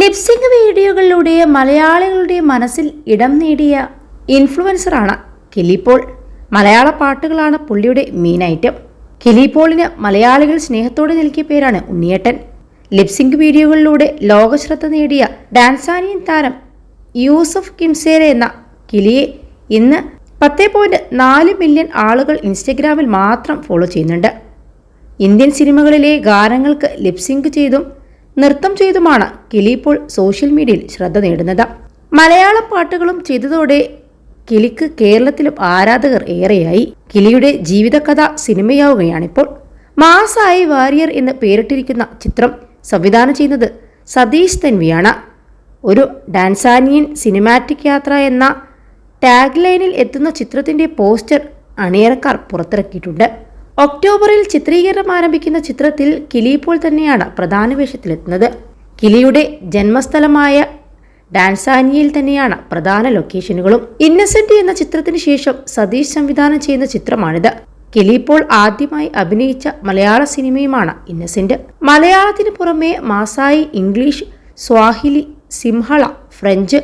Lip sync വീഡിയോകളിലൂടെ മലയാളികളുടെ മനസ്സിൽ ഇടം നേടിയ ഇൻഫ്ലുവൻസറാണ് കിലിപ്പോൾ മലയാള പാട്ടുകളാണ് പുള്ളിയുടെ മെയിൻ ഐറ്റം കിലിപ്പോളിന് മലയാളികൾ സ്നേഹത്തോടെ നൽകിയ പേരാണ് ഉണ്ണിയേട്ടൻ. ലിപ്സിംഗ് വീഡിയോകളിലൂടെ ലോകശ്രദ്ധ നേടിയ ഡാൻസാനിയൻ താരം യൂസഫ് കിംസേര എന്ന കിലിയെ ഇന്ന് പത്ത് പോയിന്റ് നാല് മില്യൺ ആളുകൾ ഇൻസ്റ്റഗ്രാമിൽ മാത്രം ഫോളോ ചെയ്യുന്നുണ്ട്. ഇന്ത്യൻ സിനിമകളിലെ ഗാനങ്ങൾക്ക് ലിപ്സിങ്ക് ചെയ്തും നൃത്തം ചെയ്തുമാണ് കിലി ഇപ്പോൾ സോഷ്യൽ മീഡിയയിൽ ശ്രദ്ധ നേടുന്നത്. മലയാള പാട്ടുകളും ചെയ്തതോടെ കിലിക്ക് കേരളത്തിലും ആരാധകർ ഏറെയായി. കിലിയുടെ ജീവിതകഥ സിനിമയാവുകയാണിപ്പോൾ. മാസായി വാരിയർ എന്ന് പേരിട്ടിരിക്കുന്ന ചിത്രം സംവിധാനം ചെയ്യുന്നത് സതീഷ് തൻവിയാണ്. ഒരു ഡാൻസാനിയൻ സിനിമാറ്റിക് യാത്ര എന്ന ടാഗ് ലൈനിൽ എത്തുന്ന ചിത്രത്തിന്റെ പോസ്റ്റർ അണിയറക്കാർ പുറത്തിറക്കിയിട്ടുണ്ട്. ഒക്ടോബറിൽ ചിത്രീകരണം ആരംഭിക്കുന്ന ചിത്രത്തിൽ കിലി ഇപ്പോൾ തന്നെയാണ് പ്രധാന വേഷത്തിലെത്തുന്നത്. കിലിയുടെ ജന്മസ്ഥലമായ ഡാൻസാനിയയിൽ തന്നെയാണ് പ്രധാന ലൊക്കേഷനുകളും. ഇന്നസെന്റ് എന്ന ചിത്രത്തിന് ശേഷം സതീഷ് സംവിധാനം ചെയ്യുന്ന ചിത്രമാണിത്. കിലി ഇപ്പോൾ ആദ്യമായി അഭിനയിച്ച മലയാള സിനിമയുമാണ് ഇന്നസെന്റ്. മലയാളത്തിന് പുറമെ Maasai English Swahili Sinhala French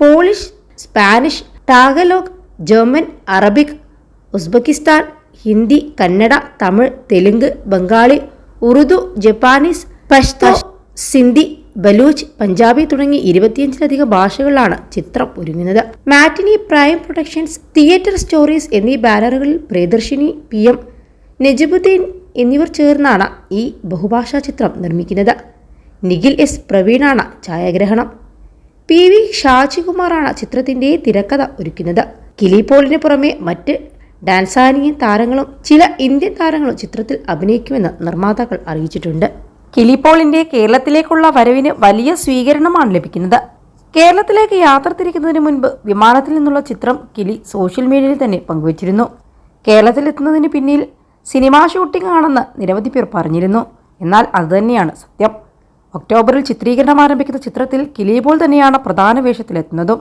Polish Spanish Tagalog German Arabic Uzbekistan Hindi Kannada Tamil Telugu Bengali Urdu Japanese Pashto Sindhi Baloch Punjabi തുടങ്ങി ഇരുപത്തിയഞ്ചിലധികം ഭാഷകളിലാണ് ചിത്രം ഒരുങ്ങുന്നത്. Matinee Prime Productions Theatre Stories എന്നീ ബാനറുകളിൽ പ്രിയദർശിനി പി എം നജിബുദ്ദീൻ എന്നിവർ ചേർന്നാണ് ഈ ബഹുഭാഷാ ചിത്രം നിർമ്മിക്കുന്നത്. നിഖിൽ എസ്. പ്രവീണാണ് ഛായാഗ്രഹണം. പി വി ഷാജികുമാറാണ് ചിത്രത്തിന്റെ തിരക്കഥ ഒരുക്കുന്നത്. കിലിപോളിന് പുറമെ മറ്റ് ഡാൻസാനിയൻ താരങ്ങളും ചില ഇന്ത്യൻ താരങ്ങളും ചിത്രത്തിൽ അഭിനയിക്കുമെന്ന് നിർമ്മാതാക്കൾ അറിയിച്ചിട്ടുണ്ട്. കിലിപോളിന്റെ കേരളത്തിലേക്കുള്ള വരവിന് വലിയ സ്വീകരണമാണ് ലഭിക്കുന്നത്. കേരളത്തിലേക്ക് യാത്ര തിരിക്കുന്നതിന് മുൻപ് വിമാനത്തിൽ നിന്നുള്ള ചിത്രം കിലി സോഷ്യൽ മീഡിയയിൽ തന്നെ പങ്കുവച്ചിരുന്നു. കേരളത്തിലെത്തുന്നതിന് പിന്നിൽ സിനിമാ ഷൂട്ടിംഗ് ആണെന്ന് നിരവധി പേർ പറഞ്ഞിരുന്നു. എന്നാൽ അതുതന്നെയാണ് സത്യം. ഒക്ടോബറിൽ ചിത്രീകരണം ആരംഭിക്കുന്ന ചിത്രത്തിൽ കിലിപോൾ തന്നെയാണ് പ്രധാന വേഷത്തിലെത്തുന്നതും.